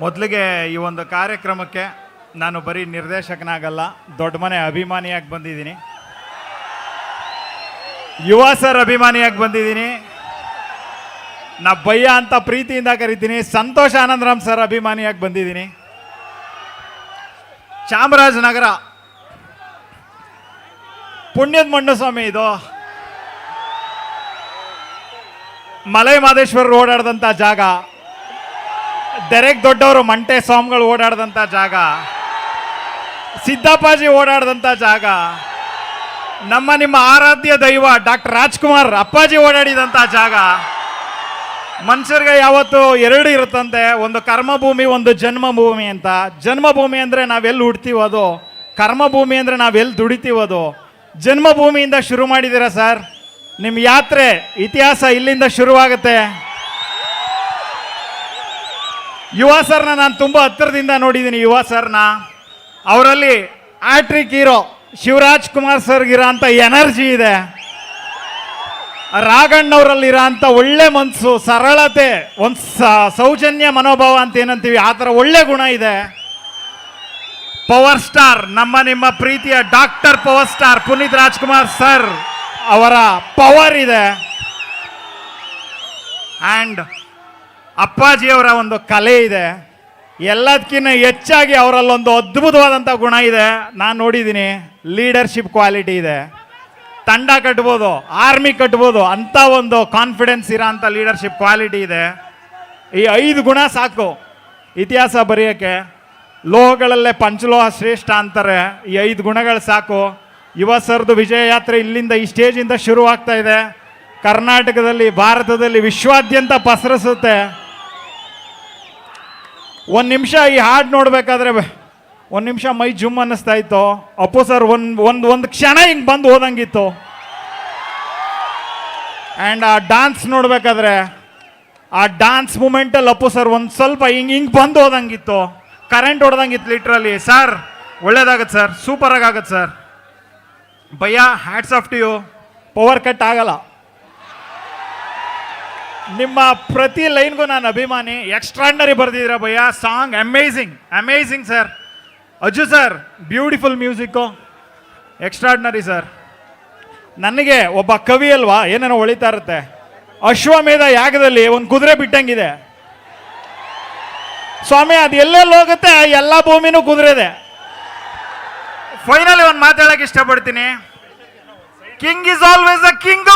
ಮೊದಲಿಗೆ ಈ ಒಂದು ಕಾರ್ಯಕ್ರಮಕ್ಕೆ ನಾನು ಬರೀ ನಿರ್ದೇಶಕನಾಗಲ್ಲ, ದೊಡ್ಡ ಮನೆ ಅಭಿಮಾನಿಯಾಗಿ ಬಂದಿದ್ದೀನಿ. ಯುವ ಸರ್ ಅಭಿಮಾನಿಯಾಗಿ ಬಂದಿದ್ದೀನಿ. ನಾ ಬಯ್ಯ ಅಂತ ಪ್ರೀತಿಯಿಂದ ಕರಿತೀನಿ, ಸಂತೋಷ ಆನಂದರಾಮ್ ಸರ್ ಅಭಿಮಾನಿಯಾಗಿ ಬಂದಿದ್ದೀನಿ. ಚಾಮರಾಜನಗರ, ಪುಣ್ಯದ ಮಣ್ಣು ಸ್ವಾಮಿ ಇದು. ಮಲೈ ಮಾದೇಶ್ವರರು ಓಡಾಡ್ದಂಥ ಜಾಗ. ದೆರೆಕ್ ದೊಡ್ಡವರು ಮಂಟೆ ಸ್ವಾಮಿಗಳು ಓಡಾಡ್ದಂಥ ಜಾಗ ಸಿದ್ದಪ್ಪಾಜಿ ಓಡಾಡ್ದಂಥ ಜಾಗ, ನಮ್ಮ ನಿಮ್ಮ ಆರಾಧ್ಯ ದೈವ ಡಾಕ್ಟರ್ ರಾಜ್ಕುಮಾರ್ ಅಪ್ಪಾಜಿ ಓಡಾಡಿದಂಥ ಜಾಗ. ಮನುಷ್ಯರಿಗೆ ಯಾವತ್ತು ಎರಡು ಇರುತ್ತಂತೆ, ಒಂದು ಕರ್ಮಭೂಮಿ, ಒಂದು ಜನ್ಮಭೂಮಿ ಅಂತ. ಜನ್ಮಭೂಮಿ ಅಂದರೆ ನಾವೆಲ್ಲಿ ಹುಡ್ತೀವೋ ಅದು, ಕರ್ಮಭೂಮಿ ಅಂದರೆ ನಾವೆಲ್ಲಿ ದುಡಿತೀವೋ ಜನ್ಮಭೂಮಿಯಿಂದ ಶುರು ಮಾಡಿದ್ದೀರಾ ಸರ್? ನಿಮ್ಮ ಯಾತ್ರೆ ಇತಿಹಾಸ ಇಲ್ಲಿಂದ ಶುರುವಾಗುತ್ತೆ. ಯುವ ಸರ್ನ ನಾನು ತುಂಬ ಹತ್ತಿರದಿಂದ ನೋಡಿದ್ದೀನಿ ಯುವ ಸರ್ನ. ಅವರಲ್ಲಿ ಆಟ್ರಿಕ್ ಹೀರೋ ಶಿವರಾಜ್ ಕುಮಾರ್ ಸರ್ಗಿರೋ ಅಂಥ ಎನರ್ಜಿ ಇದೆ. ರಾಗಣ್ಣವರಲ್ಲಿರೋ ಅಂಥ ಒಳ್ಳೆ ಮನಸ್ಸು ಸರಳತೆ, ಒಂದು ಸೌಜನ್ಯ ಮನೋಭಾವ ಅಂತ ಏನಂತೀವಿ, ಆ ಥರ ಒಳ್ಳೆ ಗುಣ ಇದೆ. ಪವರ್ ಸ್ಟಾರ್, ನಮ್ಮ ನಿಮ್ಮ ಪ್ರೀತಿಯ doctor power star Puneeth Rajkumar sir ಅವರ ಪವರ್ ಇದೆ. ಆ್ಯಂಡ್ ಅಪ್ಪಾಜಿಯವರ ಒಂದು ಕಲೆ ಇದೆ. ಎಲ್ಲದಕ್ಕಿಂತ ಹೆಚ್ಚಾಗಿ ಅವರಲ್ಲೊಂದು ಅದ್ಭುತವಾದಂಥ ಗುಣ ಇದೆ. ನಾನು ನೋಡಿದ್ದೀನಿ ಲೀಡರ್ಶಿಪ್ ಕ್ವಾಲಿಟಿ ಇದೆ. ತಂಡ ಕಟ್ಬೋದು ಆರ್ಮಿ ಕಟ್ಬೋದು ಅಂಥ ಒಂದು ಕಾನ್ಫಿಡೆನ್ಸ್ ಇರೋ ಅಂಥ ಲೀಡರ್ಶಿಪ್ ಕ್ವಾಲಿಟಿ ಇದೆ. ಈ ಐದು ಗುಣ ಸಾಕು. ಇತಿಹಾಸ ಬರೆಯೋಕ್ಕೆ, ಲೋಹಗಳಲ್ಲೇ ಪಂಚಲೋಹ ಶ್ರೇಷ್ಠ ಅಂತಾರೆ. ಈ ಐದು ಗುಣಗಳು ಸಾಕು. ಯುವ ಸರ್ದು ವಿಜಯ ಯಾತ್ರೆ ಇಲ್ಲಿಂದ ಈ ಸ್ಟೇಜಿಂದ ಶುರುವಾಗ್ತಾ ಇದೆ. ಕರ್ನಾಟಕದಲ್ಲಿ, ಭಾರತದಲ್ಲಿ ವಿಶ್ವಾದ್ಯಂತ ಪಸರಿಸುತ್ತೆ. ಒಂದು ನಿಮಿಷ ಈ ಹಾಡು ನೋಡಬೇಕಾದ್ರೆ ಒಂದು ನಿಮಿಷ ಮೈ ಜುಮ್ ಅನ್ನಿಸ್ತಾ ಇತ್ತು. ಅಪ್ಪು ಸರ್, ಒಂದು ಒಂದು ಒಂದು ಕ್ಷಣ ಹಿಂಗೆ ಬಂದು ಹೋದಂಗಿತ್ತು. ಆ್ಯಂಡ್ ಆ ಡಾನ್ಸ್ ನೋಡಬೇಕಾದ್ರೆ, ಆ ಡಾನ್ಸ್ ಮೂಮೆಂಟಲ್ಲಿ ಅಪ್ಪು ಸರ್ ಒಂದು ಸ್ವಲ್ಪ ಹಿಂಗೆ ಹಿಂಗೆ ಬಂದು ಹೋದಂಗಿತ್ತು. ಕರೆಂಟ್ ಹೊಡೆದಂಗಿತ್ತು ಲಿಟ್ರಲ್ಲಿ ಸರ್ ಒಳ್ಳೇದಾಗತ್ತೆ ಸರ್ ಸೂಪರಾಗಿ ಆಗತ್ತೆ sir bhaiya hats off to you power cut ಆಗಲ್ಲ. ನಿಮ್ಮ ಪ್ರತಿ ಲೈನ್ಗೂ ನಾನು ಅಭಿಮಾನಿ ಎಕ್ಸ್ಟ್ರಾಡ್ನರಿ ಬರೆದಿದ್ದೀರಾ bhaiya. Song amazing amazing sir Ajju sir beautiful music extraordinary sir ನನಗೆ ಒಬ್ಬ ಕವಿ ಅಲ್ವಾ, ಏನೇನೋ ಹೊಳಿತಾ ಇರುತ್ತೆ. ಅಶ್ವಮೇಧ ಯಾಗದಲ್ಲಿ ಒಂದು ಕುದುರೆ ಬಿಟ್ಟಂಗಿದೆ. ಸ್ವಾಮಿ, ಅದು ಎಲ್ಲೆಲ್ಲಿ ಹೋಗುತ್ತೆ? ಎಲ್ಲ ಭೂಮಿನೂ ಕುದುರೆದೆ. ಫೈನಲಿ ಒಂದು ಮಾತಾಡೋಕೆ ಇಷ್ಟಪಡ್ತೀನಿ. King is always a king